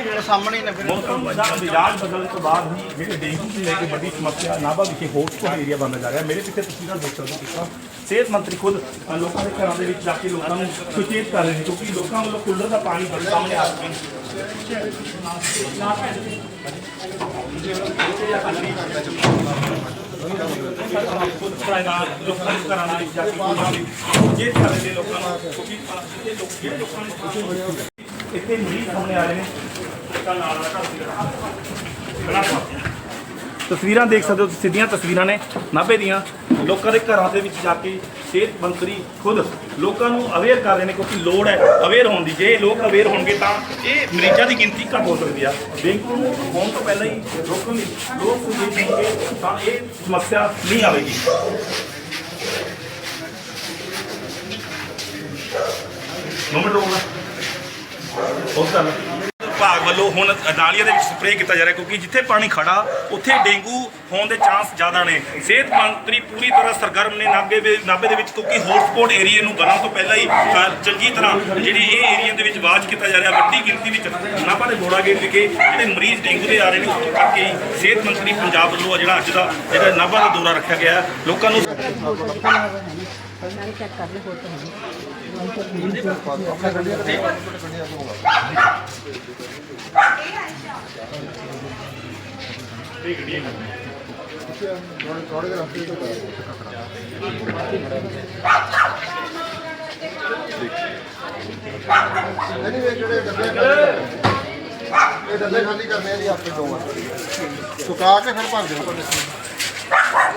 ਜਿਹੜੇ ਸਾਹਮਣੇ ਨੇ ਫਿਰ। ਮੌਸਮ ਮਿਜਾਜ ਬਦਲਣ ਤੋਂ ਬਾਅਦ ਹੀ ਜਿਹੜੇ ਡੇਂਗੂ ਦੀ ਲੈ ਕੇ ਵੱਡੀ ਸਮੱਸਿਆ ਨਾਭਾ ਵਿਖੇ ਹੌਟਸਪੌਟ ਏਰੀਆ ਬਣਦਾ ਜਾ ਰਿਹਾ। ਮੇਰੇ ਪਿੱਛੇ ਤਸਵੀਰਾਂ ਦੇਖ ਸਕਦੇ ਹੋ ਕਿਸ ਤਰ੍ਹਾਂ ਸਿਹਤ ਮੰਤਰੀ ਖੁਦ ਅ, ਲੋਕਾਂ ਦੇ ਘਰਾਂ ਦੇ ਵਿੱਚ ਜਾ ਕੇ ਲੋਕਾਂ ਨੂੰ ਸੁਚੇਤ ਕਰ ਰਹੇ ਨੇ ਕਿਉਂਕਿ ਲੋਕਾਂ ਵੱਲੋਂ ਕੂਲਰ ਦਾ ਪਾਣੀ ਬੜੇ ਸਾਹਮਣੇ ਆ ਰਿਹਾ ਹੈ। ਖੁਦ ਲੋਕਾਂ ਦੇ ਘਰਾਂ ਜਾ ਕੇ ਕੂਲਰਾਂ ਦੀ ਸੁਚੇਤ ਕਰ ਲੋਕਾਂ ਨੂੰ ਕਿਉਂਕਿ ਜਿਹੜੇ ਲੋਕ ਜਿਹੜੇ ਲੋਕਾਂ ਨੂੰ ਇੱਥੇ ਮਰੀਜ਼ ਸਾਹਮਣੇ ਆ ਰਹੇ ਨੇ ਲੋਕਾਂ ਨਾਲ ਵਾਲਾ ਘਰ ਸੀ ਬਣਾ ਤਸਵੀਰਾਂ ਦੇਖ ਸਕਦੇ ਹੋ ਸਿੱਧੀਆਂ ਤਸਵੀਰਾਂ ਨੇ, ਨਾਭੇ ਦੀਆਂ, ਲੋਕਾਂ ਦੇ ਘਰਾਂ ਦੇ ਵਿੱਚ ਜਾ ਕੇ ਸਿਹਤ ਮੰਤਰੀ ਖੁਦ ਲੋਕਾਂ ਨੂੰ ਅਵੇਅਰ ਕਰ ਰਹੇ ਨੇ ਕਿਉਂਕਿ ਲੋੜ ਹੈ ਅਵੇਅਰ ਹੋਣ ਦੀ। ਜੇ ਲੋਕ ਅਵੇਅਰ ਹੋਣਗੇ ਤਾਂ ਇਹ ਮਰੀਜ਼ਾਂ ਦੀ ਗਿਣਤੀ ਘੱਟ ਹੋ ਸਕਦੀ ਆ। ਡੇਂਗੂ ਨੂੰ ਹੋਣ ਤੋਂ ਪਹਿਲਾਂ ਹੀ ਰੋਕਣ ਲਈ ਲੋਕ ਸੁਚੇਤ ਤਾਂ ਇਹ ਸਮੱਸਿਆ ਨਹੀਂ ਆਵੇਗੀ। ਨੰਬਰ ਰੋਕਣਾ ਉਸ ਦਾ ਵਿਭਾਗ ਵੱਲੋਂ ਹੁਣ ਨਾਲੀਆਂ ਦੇ ਵਿੱਚ ਸਪਰੇਅ ਕੀਤਾ ਜਾ ਰਿਹਾ ਕਿਉਂਕਿ ਜਿੱਥੇ ਪਾਣੀ ਖੜਾ ਉੱਥੇ ਡੇਂਗੂ ਹੋਣ ਦੇ ਚਾਂਸ ਜ਼ਿਆਦਾ ਨੇ। ਸਿਹਤ ਮੰਤਰੀ ਪੂਰੀ ਤਰ੍ਹਾਂ ਸਰਗਰਮ ਨੇ। ਨਾਭੇ ਦੇ ਨਾਭੇ ਦੇ ਵਿੱਚ ਕਿਉਂਕਿ ਹੌਟਸਪੌਟ ਏਰੀਆ ਨੂੰ ਬਣਨ ਤੋਂ ਪਹਿਲਾਂ ਹੀ ਚੰਗੀ ਤਰ੍ਹਾਂ ਜਿਹੜੀ ਇਹ ਏਰੀਆ ਦੇ ਵਿੱਚ ਵਾਚ ਕੀਤਾ ਜਾ ਰਿਹਾ ਵੱਡੀ ਗਿਣਤੀ ਵਿੱਚ ਨਾਭਾ ਦੇ ਗੋੜਾ ਗੇਟ ਵਿਖੇ ਜਿਹੜੇ ਮਰੀਜ਼ ਡੇਂਗੂ ਦੇ ਆ ਰਹੇ ਨੇ ਉਸ ਤੋਂ ਕਰਕੇ ਹੀ ਸਿਹਤ ਮੰਤਰੀ ਪੰਜਾਬ ਵੱਲੋਂ ਜਿਹੜਾ ਅੱਜ ਦਾ ਜਿਹੜਾ ਨਾਭਾ ਦਾ ਦੌਰਾ ਰੱਖਿਆ ਗਿਆ ਹੈ, ਲੋਕਾਂ ਨੂੰ ਨਾਲੇ ਨਹੀਂ ਨਹੀਂ ਜਿਹੜੇ ਡੱਬੇ ਖਾਲੀ ਇਹ ਡੱਬੇ ਖਾਲੀ ਕਰਨੇ ਆ ਜੀ ਆਪੇ ਦੋ ਸੁਕਾ ਕੇ ਫਿਰ ਭਰ ਦਿਓ।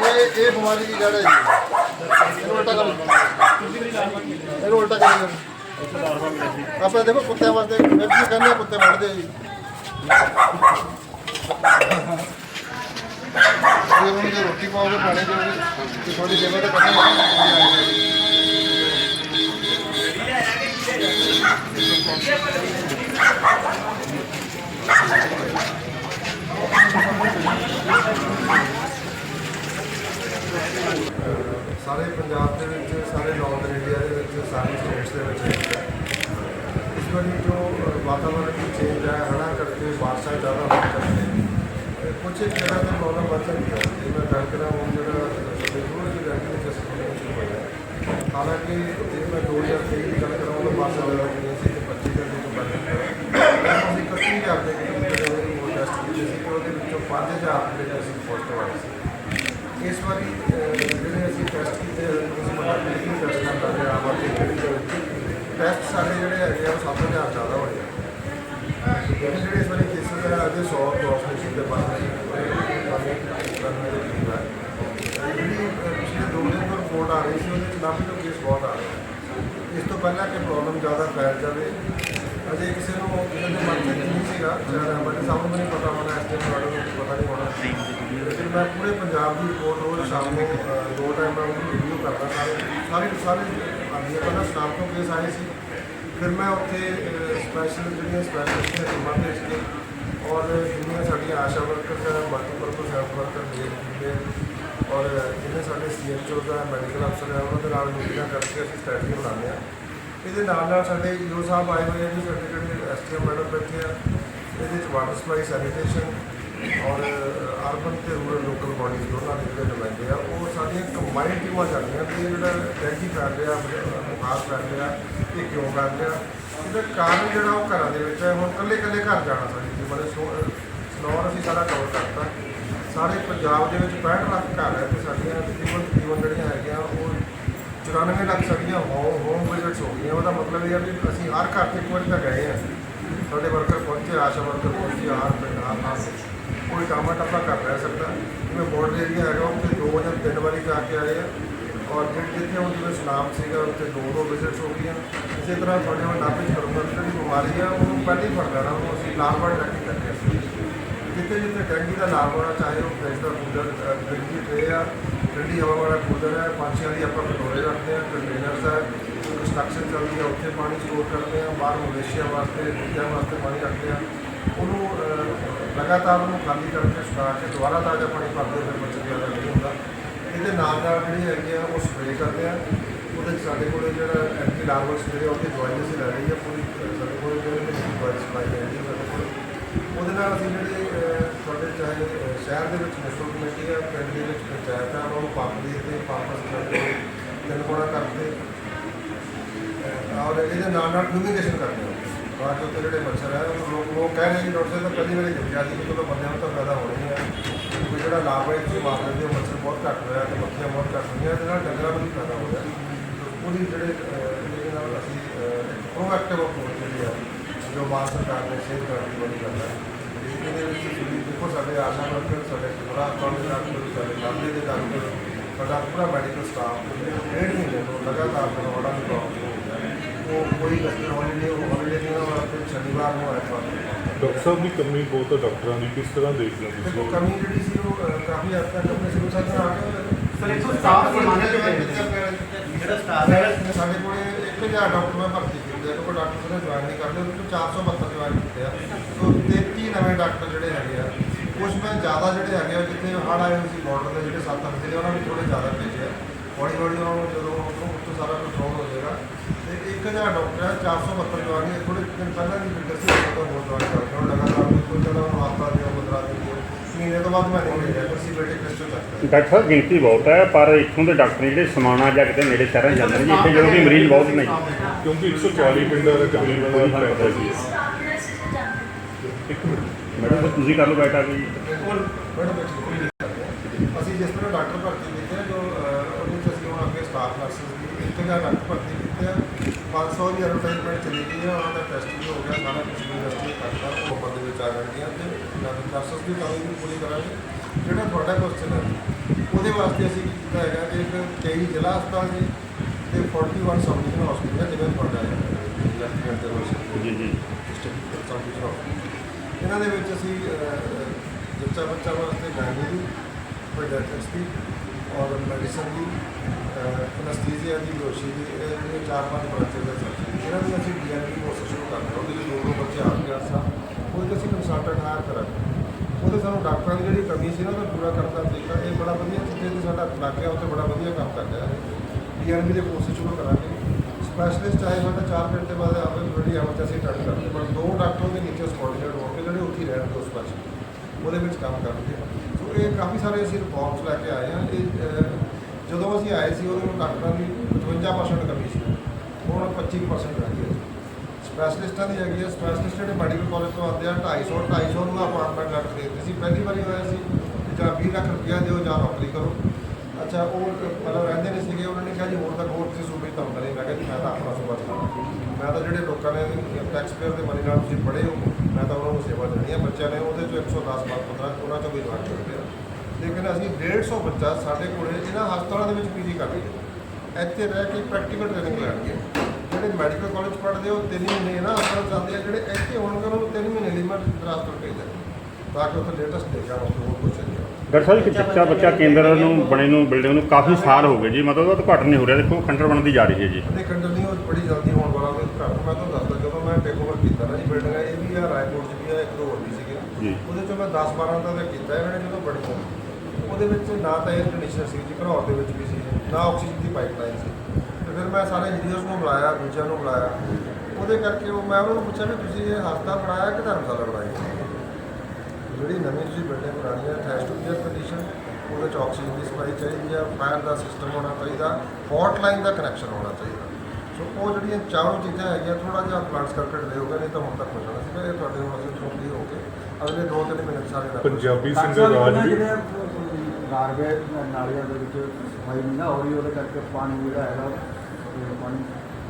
ਇਹ ਇਹ ਬਿਮਾਰੀ ਦੀ ਜੜ ਹੈ ਜੀ। ਇਹਨੂੰ ਉਲਟਾ ਕਰੋ ਇਹਨੂੰ ਉਲਟਾ ਕਰੋ ਆਪਾਂ ਦੇਖੋ ਕੁੱਤਿਆਂ ਵਾਸਤੇ ਫਿਰ ਕਹਿੰਦੇ ਆ, ਕੁੱਤੇ ਵੜਦੇ ਜੀ। ਜੇ ਉਹਨਾਂ ਨੂੰ ਰੋਟੀ ਪਾਓਗੇ ਪਾਣੀ ਦਿਓਗੇ ਥੋੜੀ ਜਗ੍ਹਾ ਤੇ ਕਰਨੀ ਸਾਰੇ ਪੰਜਾਬ ਦੇ ਵਿੱਚ ਸਾਰੇ ਨਾਰਥਰਨ ਇੰਡੀਆ ਦੇ ਵਿੱਚ ਸਾਰੇ ਸਟੇਟਸ ਦੇ ਵਿੱਚ ਇਸ ਵਾਰੀ ਜੋ ਅ, ਵਾਤਾਵਰਣ ਦੀ ਚੇਂਜ ਹੈ ਹੜ੍ਹਾਂ ਕਰਕੇ ਬਾਰਿਸ਼ਾਂ ਜ਼ਿਆਦਾ ਹੋਣ ਕਰਕੇ ਅ, ਕੁਝ ਜਗ੍ਹਾ ਤੇ ਪ੍ਰੋਬਲਮ ਵੱਧ ਜਾਂਦੀ ਹੈ। ਗੱਲ ਕਰਾਂ ਹੁਣ ਜਿਹੜਾ ਸ਼ੁਰੂ ਦੀ ਡੰਕਰੀ ਜਿਸ ਹੋਇਆ ਹਾਲਾਂਕਿ ਜੇ ਮੈਂ 2023 ਦੀ ਗੱਲ ਕਰਾਂ ਉਹ ਬਾਰਿਸ਼ਾਂ ਜ਼ਿਆਦਾ ਹੋਈਆਂ ਸੀ ਤੇ 25 ਦੇ ਵਿੱਚ ਬੰਦ ਅਸੀਂ 31000 ਦੇ ਕਰੀਬ ਜਿਹੜੇ ਕੀਤੇ ਸੀ ਤੇ ਉਹਦੇ ਵਿੱਚੋਂ 5000 ਜਿਹੜੇ ਅਸੀਂ ਪੋਜ਼ਿਟਿਵ ਆਏ ਸੀ। ਇਸ ਵਾਰੀ ਜਿਹੜੇ ਟੈਸਟ ਕੀਤੇ ਟੈਸਟ ਸਾਡੇ ਜਿਹੜੇ ਹੈਗੇ ਆ, ਉਹ 7000 ਜ਼ਿਆਦਾ ਹੋਏ ਆ। ਜਿਹੜੇ ਇਸ ਵਾਰੀ ਕੇਸਿਸ ਹੈ ਅਜੇ 100 ਪ੍ਰੋਸਟੇਸ਼ਨ ਦੇ ਬਾਅਦ ਜਿਹੜੀ ਪਿਛਲੇ ਦੋ ਦਿਨ ਤੋਂ ਰਿਪੋਰਟ ਆ ਰਹੀ ਸੀ, ਉਹਦੇ ਵਿੱਚ ਨਾਭੀ ਤੋਂ ਕੇਸ ਬਹੁਤ ਆ ਰਹੇ ਇਸ ਤੋਂ ਪਹਿਲਾਂ ਕਿ ਪ੍ਰੋਬਲਮ ਜ਼ਿਆਦਾ ਫੈਲ ਜਾਵੇ, ਅਜੇ ਕਿਸੇ ਨੂੰ, ਕਿਸੇ ਦੇ ਮਨ ਵਿੱਚ ਨਹੀਂ ਸੀਗਾ। ਚਾਹੇ ਬਟ ਸਭ ਨੂੰ ਨਹੀਂ ਪਤਾ ਹੋਣਾ, ਇਸ ਤੇ ਤੁਹਾਡੇ ਪਤਾ ਨਹੀਂ ਹੋਣਾ। ਮੈਂ ਪੂਰੇ ਪੰਜਾਬ ਦੀ ਰਿਪੋਰਟ ਰੋਜ਼ ਸ਼ਾਮ ਨੂੰ ਅ, ਦੋ ਟਾਈਮ ਮੈਂ ਉਹਨੂੰ ਰਿਵਿਊ ਕਰਦਾ ਸਾਰੇ ਸਾਰੇ ਸਾਰੇ ਆਉਂਦੀਆਂ ਪਹਿਲਾਂ ਸਟਾਫ ਤੋਂ ਕੇਸ ਆਏ ਸੀ। ਫਿਰ ਮੈਂ ਉੱਥੇ ਸਪੈਸ਼ਲ ਜਿਹੜੀਆਂ ਸਪੈਸ਼ਲਿਸਟ ਨੇ ਟੀਮਾਂ ਭੇਜ ਕੇ ਔਰ ਜਿੰਨੀਆਂ ਸਾਡੀਆਂ ਆਸ਼ਾ ਵਰਕਰ ਹੈ ਮਲਟੀਪਰਪਸ ਹੈਲਥ ਵਰਕਰ ਨੇ ਔਰ ਜਿਹੜੇ ਸਾਡੇ ਸੀਐਚਓ ਦਾ ਮੈਡੀਕਲ ਅਫਸਰ ਹੈ ਉਹਨਾਂ ਦੇ ਨਾਲ ਮੀਟਿੰਗਾਂ ਕਰਕੇ ਅਸੀਂ ਸਟ੍ਰੈਟਜੀ ਬਣਾਉਂਦੇ ਹਾਂ। ਇਹਦੇ ਨਾਲ ਨਾਲ ਸਾਡੇ ਈਓ ਸਾਹਿਬ ਆਏ ਹੋਏ ਆ ਜੀ ਸਾਡੇ ਜਿਹੜੇ ਐਸਟੀਐਮ ਮੈਡਮ ਬੈਠੇ ਆ ਇਹਦੇ 'ਚ ਵਾਟਰ ਸਪਲਾਈ ਸੈਨੀਟੇਸ਼ਨ ਔਰ ਅਰਬਨ ਤੇ ਰੂਰਲ ਲੋਕਲ ਬਾਡੀਜ਼ ਦੋਨਾਂ ਦੇ ਜਿਹੜੇ ਨੁਮਾਇੰਦੇ ਆ, ਉਹ ਸਾਡੀਆਂ ਕੰਬਾਈਨ ਟੀਮਾਂ ਚੱਲਦੀਆਂ ਵੀ ਇਹ ਜਿਹੜਾ ਡੈਂਗੀ ਫੈਲ ਰਿਹਾ ਬੁਖਾਰ ਫੈਲ ਰਿਹਾ ਇਹ ਕਿਉਂ ਕਰ ਰਿਹਾ ਇਹਦਾ ਕਾਰਨ ਜਿਹੜਾ ਉਹ ਘਰਾਂ ਦੇ ਵਿੱਚ ਹੈ, ਹੁਣ ਕੱਲੇ ਕੱਲੇ ਘਰ ਜਾਣਾ ਸਾਡੀ ਟੀਮਾਂ ਨੇ ਸੋ ਸਨੌਰ ਅਸੀਂ ਸਾਰਾ ਕਵਰ ਕਰਤਾ ਸਾਰੇ ਪੰਜਾਬ ਦੇ ਵਿੱਚ 65 ਲੱਖ ਘਰ ਹੈ ਤੇ ਸਾਡੀਆਂ ਤਕਰੀਬਨ ਤਕਰੀਬਨ ਜਿਹੜੀਆਂ ਹੈਗੀਆਂ, ਉਹ 94 ਲੱਖ ਸਾਡੀਆਂ ਹੋਮ ਹੋਮ ਵਿਜ਼ਿਟਸ ਹੋ ਗਈਆਂ। ਉਹਦਾ ਮਤਲਬ ਇਹ ਆ ਵੀ ਅਸੀਂ ਹਰ ਘਰ 'ਚ ਇੱਕ ਵਾਰੀ ਤਾਂ ਗਏ ਆ। ਸਾਡੇ ਵਰਕਰ ਪਹੁੰਚੇ, ਆਸ਼ਾ ਵਰਕਰ ਪਹੁੰਚੇ ਹਰ ਪਿੰਡ ਹਰ ਪਾਸੇ ਕੋਈ ਕੰਮ ਟੱਪਾ ਕਰ ਰਹਿ ਸਕਦਾ। ਜਿਵੇਂ ਬੋਰਡ ਏਰੀਆ ਹੈਗਾ ਉੱਥੇ ਦੋ ਜਾਂ ਤਿੰਨ ਵਾਰੀ ਜਾ ਕੇ ਆਏ ਆ। ਔਰ ਜਿਹੜੇ ਜਿੱਥੇ ਹੁਣ ਜਿਵੇਂ ਸੁਨਾਮ ਸੀਗਾ, ਉੱਥੇ ਦੋ ਦੋ ਵਿਜ਼ਿਟਸ ਹੋ ਗਈਆਂ। ਇਸੇ ਤਰ੍ਹਾਂ ਤੁਹਾਡੇ ਹੁਣ ਨਾਭੇ 'ਚ ਜਿਹੜੀ ਬਿਮਾਰੀ ਆ, ਉਹਨੂੰ ਪਹਿਲੇ ਹੀ ਫੜ ਲੈਣਾ, ਉਹਨੂੰ ਅਸੀਂ ਲਾਰਵਾ ਟ੍ਰੈਕਿੰਗ ਕਰਦੇ ਸੀ। ਜਿੱਥੇ ਜਿੱਥੇ ਡੈਂਗੀ ਦਾ ਲਾਭ ਚਾਹੇ ਉਹ ਫ੍ਰਿਜ ਦਾ ਕੂਲਰ ਫ੍ਰਿਜ ਦੀ ਟ੍ਰੇ ਆ ਠੰਡੀ ਹਵਾ ਵਾਲਾ ਕੂਲਰ ਹੈ ਪੰਛੀਆਂ ਦੀ ਆਪਾਂ ਕਟੋਰੇ ਰੱਖਦੇ ਆ ਕੰਟੇਨਰਸ ਹੈ ਕੰਸਟਰਕਸ਼ਨ ਚੱਲਦੀ ਹੈ ਉੱਥੇ ਪਾਣੀ ਸਟੋਰ ਕਰਦੇ ਆ, ਬਾਹਰ ਮਵੇਸ਼ੀਆਂ ਵਾਸਤੇ, ਦੂਜਿਆਂ ਵਾਸਤੇ ਪਾਣੀ ਰੱਖਦੇ ਆ। ਉਹਨੂੰ ਲਗਾਤਾਰ ਉਹਨੂੰ ਖਾਲੀ ਕਰਕੇ ਸੁਕਾ ਕੇ ਦੁਬਾਰਾ ਤਾਜ਼ਾ ਪਾਣੀ ਭਰਦੇ ਫਿਰ ਮੱਛਰ ਜ਼ਿਆਦਾ ਨਹੀਂ ਹੁੰਦਾ। ਇਹਦੇ ਨਾਲ ਨਾਲ ਜਿਹੜੀ ਹੈਗੀ ਆ ਉਹ ਸਪਰੇਅ ਕਰਦੇ ਆ। ਉਹਦੇ 'ਚ ਸਾਡੇ ਕੋਲ ਜਿਹੜਾ ਐਂਟੀ ਲਾਰਵਲ ਸਪਰੇਅ ਉਹਦੀ ਦਵਾਈ ਅਸੀਂ ਲੈ ਰਹੀ ਆ ਪੂਰੀ। ਸਾਡੇ ਕੋਲ ਜਿਹੜੀ ਦਵਾਈ ਸਪਲਾਈ ਹੈ ਜੀ ਸਾਡੇ ਕੋਲ। ਉਹਦੇ ਨਾਲ ਅਸੀਂ ਜਿਹੜੇ ਅਹ, ਤੁਹਾਡੇ ਚਾਹੇ ਸ਼ਹਿਰ ਦੇ ਵਿੱਚ ਮਿਊਨਿਸਪਲ ਕਮੇਟੀ ਆ ਪਿੰਡ ਦੇ ਵਿੱਚ ਪੰਚਾਇਤ ਆ ਉਹਨੂੰ ਨੂੰ ਪੰਪ ਦੇ ਤੇ ਪੰਪ ਅਸੀਂ ਸਾਡੇ ਤਿੰਨ ਗੁਣਾ ਕਰਦੇ ਔਰ ਇਹਦੇ ਨਾਲ ਨਾਲ ਫਿਊਮੀਗੇਸ਼ਨ ਕਰਦੇ ਹਾਂ ਬਾਅਦ ਚੋਂ ਜਿਹੜੇ ਮੱਛਰ ਹੈ ਉਹ ਲੋਕ ਲੋਕ ਕਹਿ ਰਹੇ ਕਿ ਡਾਕਟਰ ਸਾਹਿਬ, ਤਾਂ ਪਹਿਲੀ ਵਾਰੀ ਦੇਖਿਆ ਸੀ ਕਿ ਚਲੋ ਬੰਦਿਆਂ ਨੂੰ ਤਾਂ ਫਾਇਦਾ ਹੋਣਾ ਹੀ ਹੈ ਕੋਈ ਜਿਹੜਾ ਲਾਭ ਹੈ ਤੁਸੀਂ ਮਾਰ ਲੈਂਦੇ ਹੋ ਮੱਛਰ ਬਹੁਤ ਘੱਟ ਹੋਇਆ ਤੇ ਮੱਖੀਆਂ ਬਹੁਤ ਘੱਟ ਹੋਈਆਂ, ਇਹਦੇ ਨਾਲ ਡੰਗਰਾਂ ਨੂੰ ਵੀ ਫਾਇਦਾ ਹੋਇਆ ਉਹਦੀ ਜਿਹੜੇ ਇਹਦੇ ਨਾਲ ਅਸੀਂ ਪ੍ਰੋਐਕਟਿਵ ਅਪਰੋਚ ਜਿਹੜੀ ਆ, ਜੋ ਮਾਨ ਸਰਕਾਰ ਨੇ ਸਿਹਤ ਕਰਨ ਦੀ ਬੜੀ ਗੱਲ ਹੈ ਤੇ ਇਹਦੇ ਵਿੱਚ ਤੁਸੀਂ ਦੇਖੋ, ਸਾਡੇ ਆਸ਼ਾ ਵਰਕਰ, ਸਾਡੇ ਬੜਾ ਕਾਲਜ ਡਾਕਟਰ, ਸਾਡੇ ਲਾਲੇ ਦੇ ਡਾਕਟਰ, ਸਾਡਾ ਪੂਰਾ ਮੈਡੀਕਲ ਸਟਾਫ ਜਿਹੜੇ ਡੇਢ ਮਹੀਨੇ ਤੋਂ ਲਗਾਤਾਰ ਕਰਵਾਉਣਾ ਦੀ ਉਹ ਕਸਟਮਰ ਹੌਲੀਡੇ ਉਹ ਹੌਲੀਡੇ ਨਹੀਂ ਹੋਣਾ ਫਿਰ ਸ਼ਨੀਵਾਰ ਨੂੰ ਐਤਵਾਰ ਨੂੰ ਡਾਕਟਰ ਸਾਹਿਬ ਦੀ ਕਮੀ ਬਹੁਤ ਹੈ ਡਾਕਟਰਾਂ ਦੀ ਕਿਸ ਤਰ੍ਹਾਂ ਦੇਖਦੇ ਹੋ ਦੇਖੋ ਤੁਸੀਂ ਕਮੀ ਜਿਹੜੀ ਸੀ ਉਹ ਅਹ, ਕਾਫੀ ਹੱਦ ਤੱਕ ਆਪਣੇ ਸਿਵਲ ਸਰਜਨ ਆ ਕੇ ਸਰ, ਇੱਥੋਂ staff ਸਨਮਾਨਿਤ ਕਿਤੇ ਜਿਹੜਾ ਸਟਾਫ ਹੈ। ਸਾਡੇ ਕੋਲ 1000 ਡਾਕਟਰ ਮੈਂ ਭਰਤੀ ਕੀਤੇ ਆ ਕੋਈ ਡਾਕਟਰ ਨੇ ਜੁਆਇਨ ਨਹੀਂ ਕਰਦੇ ਉਹਦੇ ਤੋਂ 472 ਜੁਆਇਨ ਕੀਤੇ ਆ। ਸੋ 33 ਨਵੇਂ ਡਾਕਟਰ ਜਿਹੜੇ ਹੈਗੇ ਆ ਕੁਝ ਮੈਂ ਜ਼ਿਆਦਾ ਜਿਹੜੇ ਹੈਗੇ ਆ ਜਿੱਥੇ ਹੜ ਆਏ ਹੋਏ ਸੀ ਬਾਰਡਰ ਦੇ ਜਿਹੜੇ ਸੱਤ ਹਫ਼ਤੇ ਦੇ ਉਹਨਾਂ ਨੂੰ ਥੋੜੇ ਜ਼ਿਆਦਾ ਭੇਜਿਆ। ਹੌਲੀ ਹੌਲੀ ਉਹਨਾਂ ਨੂੰ ਜਦੋਂ ਉੱਥੋਂ ਉੱਥੋਂ ਸਾਰਾ ਕੰਟਰੋਲ ਹੋ ਜਾਏਗਾ। ਤੇ 1000 ਡਾਕਟਰ ਆ 472 ਜੁਆਇਨ ਥੋੜੇ ਦਿਨ ਪਹਿਲਾਂ ਦੀ ਫਿਕਰ ਸੀ ਉਹ ਤਾਂ ਹੋਰ ਜੁਆਇਨ ਕਰਦੇ ਹੁਣ ਲਗਾਤਾਰ ਕੋਈ ਜਿਹੜਾ ਉਹਨੂੰ ਹਫ਼ਤਾ ਦਿਓ 15 ਦਿਨ ਦਿਓ ਮਹੀਨੇ ਤੋਂ ਬਾਅਦ ਮੈਂ ਨਹੀਂ ਮਿਲਿਆ ਕੁਰਸੀ ਬੈਠੇ ਕ੍ਰਿਸਟੋ ਚੱਕਦਾ ਡਾਕਟਰ ਸਾਹਿਬ ਗਿਣਤੀ ਬਹੁਤ ਹੈ ਪਰ ਇੱਥੋਂ ਦੇ ਡਾਕਟਰ ਜਿਹੜੇ ਸਮਾਣਾ ਜਾਂ ਕਿਤੇ ਨੇੜੇ ਸ਼ਹਿਰਾਂ ਜਾਂਦੇ ਨੇ ਜੀ ਇੱਥੇ ਜਦੋਂ ਵੀ ਮਰੀਜ਼ ਬਹੁਤ ਨਹੀਂ ਕਿਉਂਕਿ 140 ਪਿੰਡਾਂ ਦਾ ਤਕਰੀਬਨ ਇਹ ਪੈਂਦਾ ਜੀ। ਇੱਕ ਮਿੰਟ। ਮੈਡਮ ਤੁਸੀਂ ਕਰ ਲਓ ਬੈਠਾ ਜੀ ਮੈਡਮ ਅਸੀਂ ਜਿਸ ਤਰ੍ਹਾਂ ਡਾਕਟਰ ਭਰਤੀ ਕੀਤੇ ਜੋ ਵਿੱਚ ਅਸੀਂ ਹੁਣ ਅੱਗੇ ਸਟਾਫ ਨਰਸਿਸ ਦੀ ਇੱਕ ਹਜ਼ਾਰ ਡਾਕਟਰ 500 ਦੀ ਐਡਵਰਟਾਈਜ਼ਮੈਂਟ ਚਲੀ ਗਈ ਆ ਉਹਨਾਂ ਦਾ ਟੈਸਟ ਵੀ ਹੋ ਗਿਆ ਸਾਰਾ ਕੁਝ ਯੂਨੀਵਰਸਿਟੀ ਕਰਤਾ ਉਹ ਬੰਦੇ ਵਿੱਚ ਆ ਜਾਣਗੀਆਂ ਤੇ ਨਰਸਿਸ ਦੀ ਕਮੀ ਵੀ ਪੂਰੀ ਕਰਾਂਗੇ। ਜਿਹੜਾ ਤੁਹਾਡਾ ਕੁਐਸਚਨ ਹੈ ਉਹਦੇ ਵਾਸਤੇ ਅਸੀਂ ਕੀ ਕੀਤਾ ਹੈਗਾ ਕਿ ਇੱਕ ਕਈ ਜ਼ਿਲ੍ਹਾ ਹਸਪਤਾਲ ਜੀ ਤੇ 41 ਸਬ ਡਿਵੀਜ਼ਨ ਹਸਪਤਾਲ ਹੈ ਜਿਵੇਂ ਤੁਹਾਡਾ ਹੈ। ਜੀ ਜੀ। ਇਹਨਾਂ ਦੇ ਵਿੱਚ ਅਸੀਂ ਜੱਚਾ ਬੱਚਾ ਵਾਸਤੇ ਗਾਇਨੀ ਦੀ ਪੀਡੀਆਟ੍ਰਿਕਸ ਦੀ ਔਰ ਮੈਡੀਸਨ ਦੀ ਅਨਸਥੀਸੀਆ ਦੀ ਦੋਸ਼ੀ ਦੀ ਇਹ ਜਿਹੜੀਆਂ ਚਾਰ ਪੰਜ ਬੱਚੇ ਦੇ ਸਰ ਇਹਨਾਂ ਦੀ ਅਸੀਂ ਡੀਐਨਪੀ ਕੋਰਸ ਸ਼ੁਰੂ ਕਰ ਰਹੇ ਹਾਂ ਉਹਦੇ ਲਈ ਦੋ ਦੋ ਬੱਚੇ ਆ ਗਏ ਸਾ। ਉਹਦੇ 'ਚ ਅਸੀਂ ਕੰਸਲਟੈਂਟ ਹਾਇਰ ਕਰਾਂਗੇ। ਉਹਦੇ ਸਾਨੂੰ ਡਾਕਟਰਾਂ ਦੀ ਜਿਹੜੀ ਕਮੀ ਸੀ ਨਾ, ਉਹਦਾ ਪੂਰਾ ਕਰਨ ਦਾ ਤਰੀਕਾ, ਇਹ ਬੜਾ ਵਧੀਆ ਚੀਜ਼ਾਂ ਤੇ ਸਾਡਾ ਲੱਗ ਗਿਆ, ਉੱਥੇ ਬੜਾ ਵਧੀਆ ਕੰਮ ਕਰ ਰਿਹਾ ਹੈ ਡੀਐਨਪੀ ਦੇ ਕੋਰਸ ਸ਼ੁਰੂ ਕਰਾਂਗੇ। ਸਪੈਸ਼ਲਿਸਟ ਚਾਹੇ ਸਾਡਾ 4 ਘੰਟੇ ਬਾਅਦ ਆਪੇ ਜਿਹੜੀ ਐਮਰਜੈਂਸੀ ਅਟੈਂਡ ਕਰਦੇ ਪਰ ਦੋ ਡਾਕਟਰ ਦੇ ਨੀਚੇ ਸਪੋਰਟੀਨੇਟ ਹੋ ਕੇ ਜਿਹੜੇ ਉੱਥੇ ਹੀ ਰਹਿਣਗੇ ਉਸ ਪਾਸੇ ਉਹਦੇ ਵਿੱਚ ਕੰਮ ਕਰਦੇ ਸੋ ਕਾਫੀ ਸਾਰੇ ਅਸੀਂ ਰਿਫਾਰਮਸ ਲੈ ਕੇ ਆਏ ਹਾਂ ਇਹ ਜਦੋਂ ਅਸੀਂ ਆਏ ਸੀ, ਉਹਦੇ ਡਾਕਟਰਾਂ ਦੀ 55% ਕਮੀ ਸੀ। ਹੁਣ 25% ਰਹਿ ਗਈ ਹੈ। ਸਪੈਸ਼ਲਿਸਟਾਂ ਦੀ ਹੈਗੀ ਹੈ। ਸਪੈਸ਼ਲਿਸਟ ਜਿਹੜੇ ਮੈਡੀਕਲ ਕਾਲਜ ਤੋਂ ਆਉਂਦੇ ਆ 250 250 ਨੂੰ ਅਪਾਰਟਮੈਂਟ ਲੱਗ ਦੇ ਦਿੱਤੇ ਸੀ। ਪਹਿਲੀ ਵਾਰੀ ਹੋਇਆ ਸੀ ਕਿ ਜਾਂ 20 ਲੱਖ ਰੁਪਇਆ ਦਿਓ ਜਾਂ ਨੌਕਰੀ ਕਰੋ। ਅੱਛਾ, ਉਹ ਮਤਲਬ ਰਹਿੰਦੇ ਨਹੀਂ ਸੀਗੇ। ਉਹਨਾਂ ਨੇ ਕਿਹਾ ਜੀ ਹੋਰ ਤਾਂ ਹੋਰ ਕਿਸੇ ਸੂਬੇ 'ਚ ਕੰਮ ਕਰੇ ਮੈਂ ਕਿਹਾ ਜੀ, ਮੈਂ ਤਾਂ ਆਪਣਾ ਸੂਬਾ ਚਲਾਉਣਾ ਮੈਂ ਤਾਂ ਜਿਹੜੇ ਲੋਕਾਂ ਨੇ ਟੈਕਸ ਪੇਅਰ ਦੇ ਮਨੀ ਨਾਲ ਤੁਸੀਂ ਪੜ੍ਹੇ ਹੋ, ਮੈਂ ਤਾਂ ਉਹਨਾਂ ਨੂੰ ਸੇਵਾ ਦੇਣੀ ਹੈ। ਬੱਚਿਆਂ ਨੇ ਉਹਦੇ ਚੋਂ 110 ਬਾਅਦ 15 ਉਹਨਾਂ ਚੋਂ ਵੀ ਜਵਾਨ ਕਰਦੇ ਆ ਲੇਕਿਨ ਅਸੀਂ 150 ਬੱਚਾ ਸਾਡੇ ਕੋਲੇ ਇਹਨਾਂ ਹਸਪਤਾਲਾਂ ਦੇ ਵਿੱਚ ਪੀਜੀ ਕਰ ਰਹੀ ਹੈ ਇੱਥੇ ਰਹਿ ਕੇ ਪ੍ਰੈਕਟੀਕਲ ਟ੍ਰੇਨਿੰਗ ਲੈਣਗੇ ਜਿਹੜੇ ਮੈਡੀਕਲ ਕਾਲਜ ਪੜ੍ਹਦੇ ਉਹ ਤਿੰਨ ਮਹੀਨੇ ਨਾ ਹਸਪਤਾਲ ਜਾਂਦੇ ਆ ਜਿਹੜੇ ਇੱਥੇ ਹੋਣਗੇ ਉਹਨਾਂ ਨੂੰ ਤਿੰਨ ਮਹੀਨੇ ਲਈ ਮੈਂ ਟ੍ਰਾਂਸਫਰ ਭੇਜਦਾ ਤਾਂ ਕਿ ਉੱਥੇ ਲੇਟੈਸਟ ਦੇਖਿਆ ਉੱਥੇ ਹੋਰ ਕੁਝ ਨਹੀਂ ਡਾਕਟਰ ਸਾਹਿਬ ਇੱਕ ਬੱਚਾ ਬੱਚਾ ਕੇਂਦਰ ਨੂੰ ਬਣੇ ਨੂੰ ਬਿਲਡਿੰਗ ਨੂੰ ਕਾਫੀ ਸਾਲ ਹੋ ਗਏ ਜੀ। ਮਤਲਬ ਉਹਦਾ ਉਦਘਾਟਨ ਨਹੀਂ ਹੋ ਰਿਹਾ ਦੇਖੋ ਖੰਡਰ ਬਣਦੀ ਜਾ ਰਹੀ ਹੈ ਜੀ। ਨਹੀਂ ਕੰਡਲ ਨਹੀਂ ਉਹ ਬੜੀ ਜਲਦੀ ਹੋਣ ਵਾਲਾ ਉਹਦੇ ਘਰ। ਮੈਂ ਤੁਹਾਨੂੰ ਦੱਸਦਾ ਜਦੋਂ ਮੈਂ ਟੇਕ ਓਵਰ ਕੀਤਾ ਨਾ ਜੀ ਬਿਲਡਿੰਗ ਇਹ ਵੀ ਆ ਰਾਏਪੁਰ ਚ ਵੀ ਆ ਇੱਕ ਦੋ ਹੋਰ ਵੀ ਸੀਗੇ। ਉਹਦੇ ਚੋਂ ਮੈਂ 10 12 ਦਾ ਕੀਤਾ ਇਹਨਾਂ ਨੇ ਜਦੋਂ ਬੜੀ ਉਹਦੇ ਵਿੱਚ ਨਾ ਤਾਂ 에ਅਰ ਕੰਡੀਸ਼ਨਰ ਸੀ ਜੀ ਘਰੌਰ ਦੇ ਵਿੱਚ ਵੀ ਸੀ ਨਾ ਆਕਸੀਜਨ ਦੀ ਪਾਈਪਲਾਈਨ ਸੀ। ਤੇ ਫਿਰ ਮੈਂ ਸਾਰੇ ਇੰਜੀਨੀਅਰਸ ਨੂੰ ਬੁਲਾਇਆ ਦੂਜਿਆਂ ਨੂੰ ਬੁਲਾਇਆ। ਉਹਦੇ ਕਰਕੇ ਉਹ ਮੈਂ ਉਹਨਾਂ ਨੂੰ ਪੁੱਛਿਆ ਵੀ ਤੁਸੀਂ ਇਹ ਹਸਪਤਾਲ ਬਣਾਇਆ ਕਿ ਧਰਮਸ਼ਾਲਾ ਬਣਾਈ? ਜਿਹੜੀ ਨਵੀਂ ਤੁਸੀਂ ਬਿਲਡਿੰਗ ਬਣਾਉਣੀ ਹੈ has to be air condition ਉਹਦੇ ਚ ਆਕਸੀਜਨ ਦੀ ਸਪਲਾਈ ਚਾਹੀਦੀ ਹੈ ਫਾਇਰ ਦਾ ਸਿਸਟਮ ਹੋਣਾ ਚਾਹੀਦਾ ਹੌਟ ਲਾਈਨ ਦਾ ਕਨੈਕਸ਼ਨ ਹੋਣਾ ਚਾਹੀਦਾ। ਸੋ ਉਹ ਜਿਹੜੀਆਂ ਚਾਰੋਂ ਚੀਜ਼ਾਂ ਹੈਗੀਆਂ ਥੋੜਾ ਜਿਹਾ ਪਲਾਂਟ ਸਰਕਟ ਦੇ ਹੋਗੇ ਨਹੀਂ ਤਾਂ ਹੁਣ ਤੱਕ ਹੋ ਜਾਣਾ ਸੀਗਾ ਇਹ ਤੁਹਾਡੇ ਹੁਣ ਅਸੀਂ ਹੋ ਕੇ ਅਗਲੇ ਦੋ ਤਿੰਨ ਮਹੀਨੇ 'ਚ ਸਾਰੇ ਦਾ ਪੰਜਾਬੀ ਸਿੰਘ ਰਾਜ ਵੀ ਗਾਰਬੇ ਨਾਲੀਆਂ ਦੇ ਵਿੱਚ ਸਫ਼ਾਈ ਨਹੀਂ ਨਾ ਹੋ ਰਹੀ ਉਹਦੇ ਕਰਕੇ ਪਾਣੀ ਜਿਹੜਾ ਹੈਗਾ ਪਾਣੀ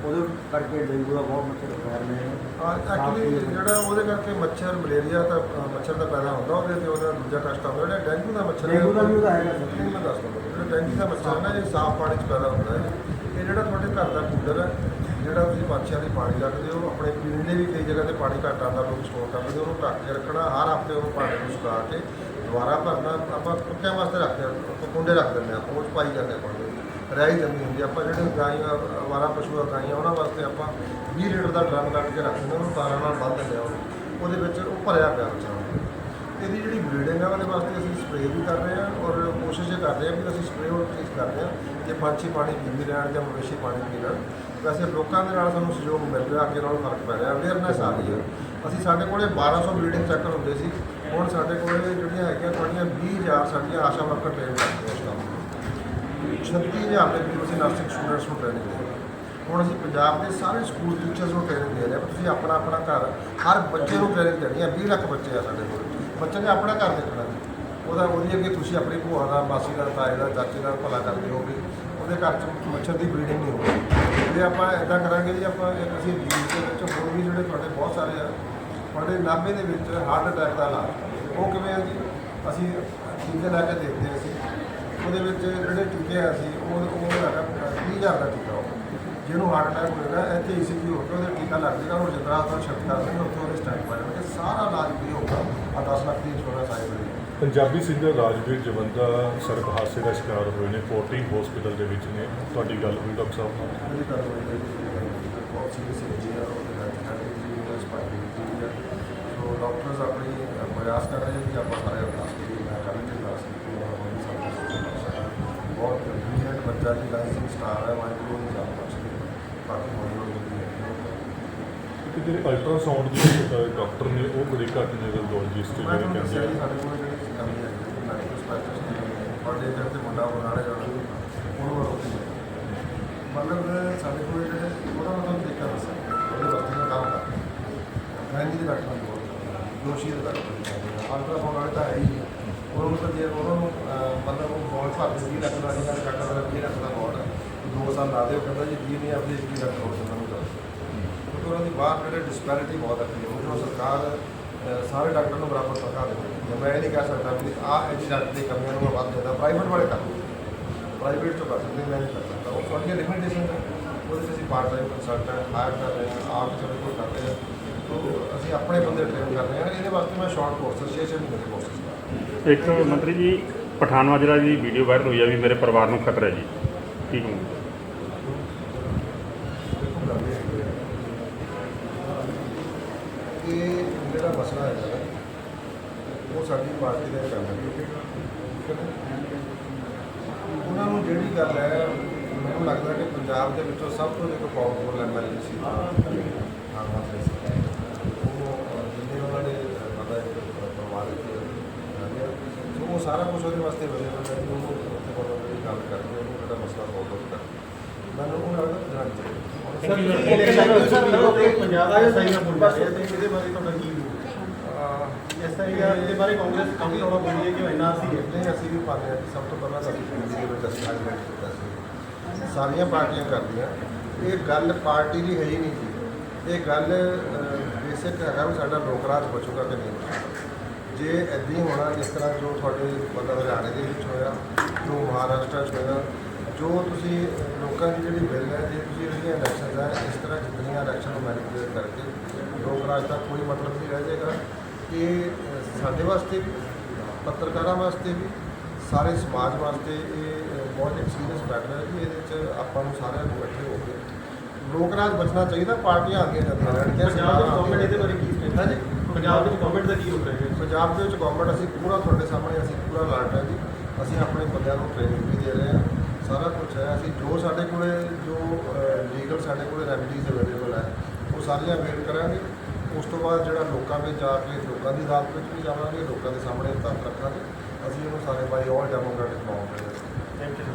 ਉਹਦੇ ਕਰਕੇ ਡੇਂਗੂ ਦਾ ਬਹੁਤ ਮੱਛਰ ਫੈਲ ਰਹੇ ਨੇ ਐਕਚੁਅਲੀ ਜਿਹੜਾ ਉਹਦੇ ਕਰਕੇ ਮੱਛਰ ਮਲੇਰੀਆ ਤਾਂ ਮੱਛਰ ਦਾ ਪੈਦਾ ਹੁੰਦਾ ਉਹਦੇ ਤੇ ਉਹਦਾ ਦੂਜਾ ਕਸ਼ਟ ਆਉਂਦਾ ਜਿਹੜਾ ਡੈਂਗੂ ਦਾ ਮੱਛਰ ਡੇਂਗੂ ਦਾ ਵੀ ਉਹਦਾ ਹੈਗਾ ਸਰ। ਮੈਂ ਦੱਸ ਦਵਾਂ ਜਿਹੜਾ ਡੈਂਗੂ ਦਾ ਮੱਛਰ ਹੈ ਨਾ ਇਹ ਸਾਫ਼ ਪਾਣੀ 'ਚ ਪੈਦਾ ਹੁੰਦਾ ਹੈ ਇਹ ਜਿਹੜਾ ਤੁਹਾਡੇ ਘਰ ਦਾ ਕੂਲਰ ਹੈ ਜਿਹੜਾ ਤੁਸੀਂ ਪੰਛੀਆਂ ਲਈ ਪਾਣੀ ਰੱਖਦੇ ਹੋ ਆਪਣੇ ਪੀਣ ਲਈ ਵੀ ਕਈ ਜਗ੍ਹਾ ਤੇ ਪਾਣੀ ਘੱਟ ਆਉਂਦਾ ਲੋਕ ਸਟੋਰ ਕਰਦੇ ਉਹਨੂੰ ਢੱਕ ਕੇ ਰੱਖਣਾ ਹਰ ਹਫ਼ਤੇ ਉਹਨੂੰ ਪਾਣੀ ਨੂੰ ਸੁਕਾ ਕੇ ਦੁਬਾਰਾ ਭਰਨਾ ਆਪਾਂ ਕੁੱਤਿਆਂ ਵਾਸਤੇ ਰੱਖਦੇ ਹਾਂ ਕੁੰਡੇ ਰੱਖ ਦਿੰਦੇ ਹਾਂ ਉਹ ਪਾਈ ਜਾਂਦੇ ਆ ਪਾਣੀ ਰਹਿ ਜਾਂਦੀ ਹੁੰਦੀ ਆਪਾਂ ਜਿਹੜੇ ਗਾਈਆਂ ਅਵਾਰਾ ਪਸ਼ੂ ਆ ਗਾਈਆਂ ਉਹਨਾਂ ਵਾਸਤੇ ਆਪਾਂ 20 ਲੀਟਰ ਦਾ ਡਰਮ ਕੱਢ ਕੇ ਰੱਖ ਦਿੰਦੇ ਹਾਂ, ਉਹਨੂੰ ਤਾਰਾਂ ਨਾਲ ਬੰਨ੍ਹ ਦਿੰਦੇ ਆ ਉਹਨੂੰ। ਉਹਦੇ ਵਿੱਚ ਉਹ ਭਰਿਆ ਪਿਆ ਹੁੰਦਾ ਇਹਦੀ ਜਿਹੜੀ ਬਰੀਡਿੰਗ ਹੈ ਉਹਦੇ ਵਾਸਤੇ ਅਸੀਂ ਸਪਰੇਅ ਵੀ ਕਰ ਰਹੇ ਹਾਂ ਔਰ ਕੋਸ਼ਿਸ਼ ਇਹ ਕਰ ਰਹੇ ਹਾਂ ਵੀ ਅਸੀਂ ਸਪਰੇਅ ਹੋਰ ਚੀਜ਼ ਕਰਦੇ ਹਾਂ ਕਿ ਪੰਛੀ ਪਾਣੀ ਪੀ ਵੀ ਰਹਿਣ ਜਾਂ ਮਵੇਸ਼ੀ ਪਾਣੀ ਪੀ ਲੈਣ ਵੈਸੇ ਲੋਕਾਂ ਦੇ ਨਾਲ ਸਾਨੂੰ ਸਹਿਯੋਗ ਮਿਲ ਰਿਹਾ, ਅੱਗੇ ਨਾਲੋਂ ਫ਼ਰਕ ਪੈ ਰਿਹਾ ਅਵੇਅਰਨੈਸ ਆ ਰਹੀ ਹੈ। ਅਸੀਂ ਸਾਡੇ ਕੋਲੇ 1200 ਬਰੀਡਿੰਗ ਚੈੱਕਰ ਹੁੰਦੇ ਸੀ, ਹੁਣ ਸਾਡੇ ਕੋਲੇ ਜਿਹੜੀਆਂ ਹੈਗੀਆਂ ਤੁਹਾਡੀਆਂ 20000 ਸਾਡੀਆਂ ਆਸ਼ਾ ਵਰਕਰ ਟ੍ਰੇਨ ਕਰਦੇ ਉਸ ਕੰਮ 36000 ਦੇ ਕਰੀਬ ਅਸੀਂ ਨਰਸਿੰਗ ਸਟੂਡੈਂਟਸ ਨੂੰ ਟ੍ਰੇਨਿੰਗ ਦੇ ਰਹੇ ਹਾਂ। ਹੁਣ ਅਸੀਂ ਪੰਜਾਬ ਦੇ ਸਾਰੇ ਸਕੂਲ ਟੀਚਰਸ ਨੂੰ ਟ੍ਰੇਨਿੰਗ ਦੇ ਰਹੇ ਹਾਂ, ਤੁਸੀਂ ਆਪਣਾ ਆਪਣਾ ਘਰ, ਹਰ ਬੱਚੇ ਨੂੰ ਟ੍ਰੇਨਿੰਗ ਦੇਣੀ ਹੈ 20 ਲੱਖ ਬੱਚੇ ਆ ਸਾਡੇ ਕੋਲ। ਬੱਚੇ ਨੇ ਆਪਣਾ ਘਰ ਦੇਖਣਾ ਜੀ ਉਹਦਾ, ਉਹਦੀ ਅੱਗੇ ਤੁਸੀਂ ਆਪਣੀ ਭੂਆ ਦਾ, ਮਾਸੀ ਦਾ, ਤਾਏ ਦਾ, ਚਾਚੇ ਦਾ, ਭਲਾ ਕਰਦੇ ਹੋ ਵੀ, ਉਹਦੇ ਘਰ 'ਚ ਮੱਛਰ ਦੀ ਬਰੀਡਿੰਗ ਨਹੀਂ ਹੋਊਗੀ ਜੇ ਆਪਾਂ ਇਦਾਂ ਕਰਾਂਗੇ ਜੀ, ਆਪਾਂ ਇੱਕ ਅਸੀਂ ਜੀਵ ਦੇ ਵਿੱਚ ਹੋਰ ਵੀ ਜਿਹੜੇ ਤੁਹਾਡੇ ਬਹੁਤ ਸਾਰੇ ਆ, ਤੁਹਾਡੇ ਨਾਭੇ ਦੇ ਵਿੱਚ ਹਾਰਟ ਅਟੈਕ ਦਾ ਇਲਾਜ ਉਹ ਕਿਵੇਂ ਆ ਜੀ? ਅਸੀਂ ਟੀਕੇ ਲਾ ਕੇ ਦੇਖਦੇ ਹਾਂ ਅਸੀਂ। ਉਹਦੇ ਵਿੱਚ ਜਿਹੜੇ ਟੀਕੇ ਆ ਸੀ ਉਹ ਉਹ ਹੈਗਾ 30000 ਦਾ ਟੀਕਾ ਉਹ। ਜਿਹਨੂੰ ਹਾਰਟ ਅਟੈਕ ਹੋਏਗਾ, ਇੱਥੇ ਈਸੀਜੀ ਹੋ ਕੇ ਉਹਦੇ ਟੀਕਾ ਲੱਗ ਜਾਏਗਾ ਉਹ ਜਿੰਦਰਾ ਤੋਂ ਸ਼ਿਫਟ ਕਰ ਦੇਣਗੇ ਉੱਥੋਂ ਉਹਦੇ ਸਟੈਂਡ ਪਾ ਜਾਣਗੇ। ਸਾਰਾ ਇਲਾਜ ਵੀ ਹੋਊਗਾ। ਆ 10 ਲੱਖ ਦੀ ਇੰਸ਼ੋਰੈਂਸ ਆਈ ਹੋਈ ਪੰਜਾਬੀ ਸਿੰਗਰ ਰਾਜਵੀਰ ਜਵੰਦਾ ਸੜਕ ਹਾਦਸੇ ਦਾ ਸ਼ਿਕਾਰ ਹੋਏ ਨੇ 14 ਹਸਪੀਟਲ ਦੇ ਵਿੱਚ ਨੇ। ਤੁਹਾਡੀ ਗੱਲ ਹੋਈ ਡਾਕਟਰ ਸਾਹਿਬ? ਨਾਲ ਉਹਦੀ ਗੱਲ ਹੈ ਬਹੁਤ ਸੀਰੀਅਸ ਹੋ ਹੈ ਜੀ ਦਾ ਡਾਕਟਰਸ ਆਪਣੀ ਅ, ਪ੍ਰਯਾਸ ਕਰ ਰਹੇ ਨੇ ਕਿ ਆਪਾਂ ਸਾਰੇ ਅਰਦਾਸ ਕਰੀਏ ਮੈਂ ਕੱਲ੍ਹ ਵੀ ਬਹੁਤ ਬ੍ਰਿਲੀਅੰਟ ਬੱਚਾ ਜੀ ਲਾਈਸਿੰਗ ਸਟਾਰ ਹੈ ਵਾਹਿਗੁਰੂ ਨੂੰ ਜਾਣ ਬਖਸ਼ੇ ਬਾਕੀ ਹੌਲੀ ਹੌਲੀ ਜਿਹੜੀ ਕਿ ਜਿਹੜੇ ਅਲਟਰਾਸਾਊਂਡ ਦੇ ਅ, ਡਾਕਟਰ ਨੇ ਉਹ ਬੜੇ ਘੱਟ ਨੇ ਰੈਡੀਓਲੋਜਿਸਟ ਮੈਂ ਜਿਹੜੇ ਤੁਹਾਨੂੰ ਕਹਿੰਦੇ ਦੱਸਿਆ ਆ ਜੀ ਸਾਡੇ ਕੋਲ ਜਿਹੜੀ ਕਮੀ ਹੈ ਮੈਡੀਕਲ ਸਪੈਸ਼ਲਿਸਟ ਦੀ ਪਰ ਜੇ ਤੇ ਮੁੰਡਾ ਬਣਾਣੇ ਜਾਣਾ ਉਹਨੂੰ ਰੋਕੀ ਮਤਲਬ ਸਾਡੇ ਕੋਲ ਜਿਹੜੇ ਉਹਦਾ ਮਤਲਬ ਤਰੀਕਾ ਦੱਸਿਆ ਉਹਦੇ ਵਸਤੀ ਦਾ ਕੰਮ ਕਰਦਾ। ਗਾਂਧੀ ਦੇ ਡਾਕਟਰ ਨੂੰ ਬਹੁਤ ਜੋਸ਼ੀ ਦੇ ਡਾਕਟਰ ਅਲਟਰਾਸਾਊਂਡ ਵਾਲੇ ਤਾਂ ਹੈ ਹੀ ਨਹੀਂ। ਉਹਨਾਂ ਨੂੰ ਤਾਂ ਜੇ ਉਹਨਾਂ ਨੂੰ ਅਹ, ਮਤਲਬ ਉਹ ਬੋਲ ਭਰ ਦੇ 20 ਲੱਖ ਦਾ ਜਿਹੜਾ ਡਾਕਟਰ ਦਾ 20 ਲੱਖ ਦਾ ਬੋਲ ਹੈ। ਦੋ ਸਾਲ ਲਾ ਦਿਓ ਕਹਿੰਦਾ ਜੀ ਜੀ ਨਹੀਂ ਆਪਦੇ 21 ਲੱਖ ਹੋਰ ਤੁਹਾਨੂੰ ਦੋ ਕਿਉਂਕਿ ਉਹਨਾਂ ਦੀ ਬਾਹਰ ਜਿਹੜੇ ਡਿਸਪੈਰਿਟੀ ਬਹੁਤ ਹੈ ਉਹਨਾਂ ਸਰਕਾਰ ਸਾਰੇ ਡਾਕਟਰ ਨੂੰ ਬਰਾਬਰ ਤਨਖਾਹ ਦਿੰਦੀ ਮੈਂ ਇਹ ਨਹੀਂ ਕਹਿ ਸਕਦਾ ਵੀ ਆਹ ਇਹਦੀ ਡਾਕਟਰ ਦੀ ਕਮੀਆਂ ਨੂੰ ਮੈਂ ਵੱਧ ਦਿੰਦਾ ਪ੍ਰਾਈਵੇਟ ਵਾਲੇ ਕਰ ਪ੍ਰਾਈਵੇਟ ਤੋਂ ਕਰ ਸਕਦੇ, ਮੈਂ ਨਹੀਂ ਕਰ ਸਕਦਾ। ਉਹ ਤੁਹਾਡੀਆਂ ਲਿਮਿਟੇਸ਼ਨ ਹੈ ਉਹਦੇ 'ਚ ਅਸੀਂ ਪਾਰਟ ਟਾਈਮ ਕੰਸਲਟੈਂਟ ਹਾਇਰ ਕਰ ਰਹੇ ਹਾਂ ਆਪ ਚਲੇ ਕੋਲ ਕਰ ਹਾਂ ਤੋ ਅਸੀਂ ਆਪਣੇ ਬੰਦੇ ਟ੍ਰੇਨ ਕਰ ਰਹੇ ਹਾਂ ਇਹਦੇ ਵਾਸਤੇ ਮੈਂ ਸ਼ਾਰਟ ਕੋਰਸ 6-6 ਮਹੀਨੇ ਦੇ ਕੋਰਸ ਇੱਕ ਮੰਤਰੀ ਜੀ ਪਠਾਨ ਮਾਜਰਾ ਦੀ ਵੀਡੀਓ ਵਾਇਰਲ ਹੋਈ ਆ ਵੀ ਮੇਰੇ ਪਰਿਵਾਰ ਨੂੰ ਖਤਰਾ ਜੀ। ਠੀਕ ਕਹੂੰਗੇ ਦੇਖੋ ਗੱਲ ਇਹ ਹੈਗੀ ਹੈ ਕਿ ਜਿਹੜਾ ਮਸਲਾ ਹੈਗਾ ਉਹ ਸਾਡੀ ਪਾਰਟੀ ਦੇ ਕੰਮ ਹੈ। ਉਹਨਾਂ ਨੂੰ ਜਿਹੜੀ ਗੱਲ ਹੈ ਮੈਨੂੰ ਲੱਗਦਾ ਕਿ ਪੰਜਾਬ ਦੇ ਵਿੱਚੋਂ ਸਭ ਤੋਂ ਜਿਹੜਾ ਪਾਵਰਫੁਲ ਐਮਐਲਏ ਸੀ। ਹਾਂ ਹਾਂ ਸੀ ਉਹ ਜਿੰਨੇ ਉਹਨਾਂ ਦੇ ਅਹ, ਪਤਾ ਹੈ ਪਰਿਵਾਰ ਦੇ ਸੋ ਉਹ ਸਾਰਾ ਕੁਝ ਉਹਦੇ ਵਾਸਤੇ ਅਵੇਲੇਬਲ ਹੈ ਕਿ ਉਹਨੂੰ ਉੱਥੇ ਕੋਲ ਜਿਹੜੀ ਗੱਲ ਕਰਕੇ ਉਹਨੂੰ ਜਿਹੜਾ ਮਸਲਾ ਸੋਲਵ ਕਰ ਮੈਨੂੰ ਉਹ ਲੱਗਦਾ ਜਾਣਾ ਚਾਹੀਦਾ। ਪੰਜਾਬ ਦਾ ਸਾਈਨ ਅਪ ਹੁੰਦਾ ਹੈ ਤੇ ਇਹਦੇ ਬਾਰੇ ਤੁਹਾਡਾ ਕੀ ਅਹ, ਇਸ ਤਰ੍ਹਾਂ ਇਹਦੇ ਬਾਰੇ ਕਾਂਗਰਸ ਕਾਫੀ ਰੌਲਾ ਪਾਉਂਦੀ ਹੈ ਕਿ ਇੰਨਾ ਅਸੀਂ ਨਹੀਂ ਅਸੀਂ ਵੀ ਹਾਂ ਜੀ ਸਭ ਤੋਂ ਪਹਿਲਾਂ ਦੇ ਵਿੱਚ ਅਸੀਂ ਕੀਤਾ ਸੀ ਸਾਰੀਆਂ ਪਾਰਟੀਆਂ ਕਰਦੀਆਂ। ਇਹ ਗੱਲ ਪਾਰਟੀ ਦੀ ਹੈ ਹੀ ਨਹੀਂ ਜੀ। ਇਹ ਗੱਲ ਬੇਸਿਕ ਹੈਗਾ ਵੀ ਸਾਡਾ ਲੋਕ ਰਾਜ ਬਚੂਗਾ ਕਿ ਨਹੀਂ ਜੇ ਇੱਦਾਂ ਹੀ ਹੋਣਾ ਜਿਸ ਤਰ੍ਹਾਂ ਜੋ ਤੁਹਾਡੇ ਮਤਲਬ ਹਰਿਆਣੇ ਦੇ ਵਿੱਚ ਹੋਇਆ ਜੋ ਮਹਾਰਾਸ਼ਟਰ 'ਚ ਹੋਇਆ ਜੋ ਤੁਸੀਂ ਲੋਕਾਂ ਦੀ ਜਿਹੜੀ ਬਿੱਲ ਹੈ ਜੇ ਤੁਸੀਂ ਜਿਹੜੀਆਂ ਇਲੈਕਸ਼ਨ ਹੈ ਇਸ ਤਰ੍ਹਾਂ ਜਿੰਨੀਆਂ ਇਲੈਕਸ਼ਨ ਮੈਨੀਪੂਲੇਟ ਕਰਕੇ ਲੋਕ ਰਾਜ ਦਾ ਕੋਈ ਮਤਲਬ ਨਹੀਂ ਰਹਿ ਜਾਏਗਾ ਇਹ ਅ, ਸਾਡੇ ਵਾਸਤੇ ਵੀ ਪੱਤਰਕਾਰਾਂ ਵਾਸਤੇ ਵੀ ਸਾਰੇ ਸਮਾਜ ਵਾਸਤੇ ਇਹ ਬਹੁਤ ਇੱਕ ਸੀਰੀਅਸ ਮੈਟਰ ਹੈ ਕਿ ਇਹਦੇ ਵਿੱਚ ਆਪਾਂ ਨੂੰ ਸਾਰਿਆਂ ਨੂੰ ਇਕੱਠੇ ਹੋ ਕੇ ਲੋਕ ਰਾਜ ਬਚਣਾ ਚਾਹੀਦਾ ਪਾਰਟੀਆਂ ਆਉਂਦੀਆਂ ਜਾਂਦੀਆਂ ਰਹਿਣਗੀਆਂ ਪੰਜਾਬ ਦੀ ਗਵਰਨਮੈਂਟ ਇਹਦੇ ਬਾਰੇ ਕੀ ਸਟੇਟ ਹਾਂਜੀ? ਪੰਜਾਬ ਦੀ ਗਵਰਨਮੈਂਟ ਦਾ ਕੀ ਰੁਖ ਰਿਹਾ ਪੰਜਾਬ ਦੇ ਵਿੱਚ ਗਵਰਨਮੈਂਟ ਅਸੀਂ ਪੂਰਾ ਤੁਹਾਡੇ ਸਾਹਮਣੇ ਅਸੀਂ ਪੂਰਾ ਅਲਰਟ ਹੈ ਜੀ। ਅਸੀਂ ਆਪਣੇ ਬੰਦਿਆਂ ਨੂੰ ਟ੍ਰੇਨਿੰਗ ਵੀ ਦੇ ਰਹੇ ਹਾਂ। ਸਾਰਾ ਕੁਝ ਹੈ। ਅਸੀਂ ਜੋ ਸਾਡੇ ਕੋਲੇ ਜੋ ਲੀਗਲ ਸਾਡੇ ਕੋਲੇ ਰੈਮਡੀਜ਼ ਅਵੇਲੇਬਲ ਹੈ, ਉਹ ਸਾਰੀਆਂ ਵੇਟ ਕਰਾਂਗੇ। ਉਸ ਤੋਂ ਬਾਅਦ ਜਿਹੜਾ ਲੋਕਾਂ ਵਿੱਚ ਜਾ ਕੇ, ਲੋਕਾਂ ਦੀ ਅਦਾਲਤ ਵਿੱਚ ਵੀ ਜਾਵਾਂਗੇ, ਲੋਕਾਂ ਦੇ ਸਾਹਮਣੇ ਤੱਥ ਰੱਖਾਂਗੇ। ਅਸੀਂ ਇਹਨੂੰ ਸਾਰੇ ਬਾਈ ਆਲ ਡੈਮੋਕ੍ਰੈਟਿਕ ਨੌਂ ਥੈਂਕ ਯੂ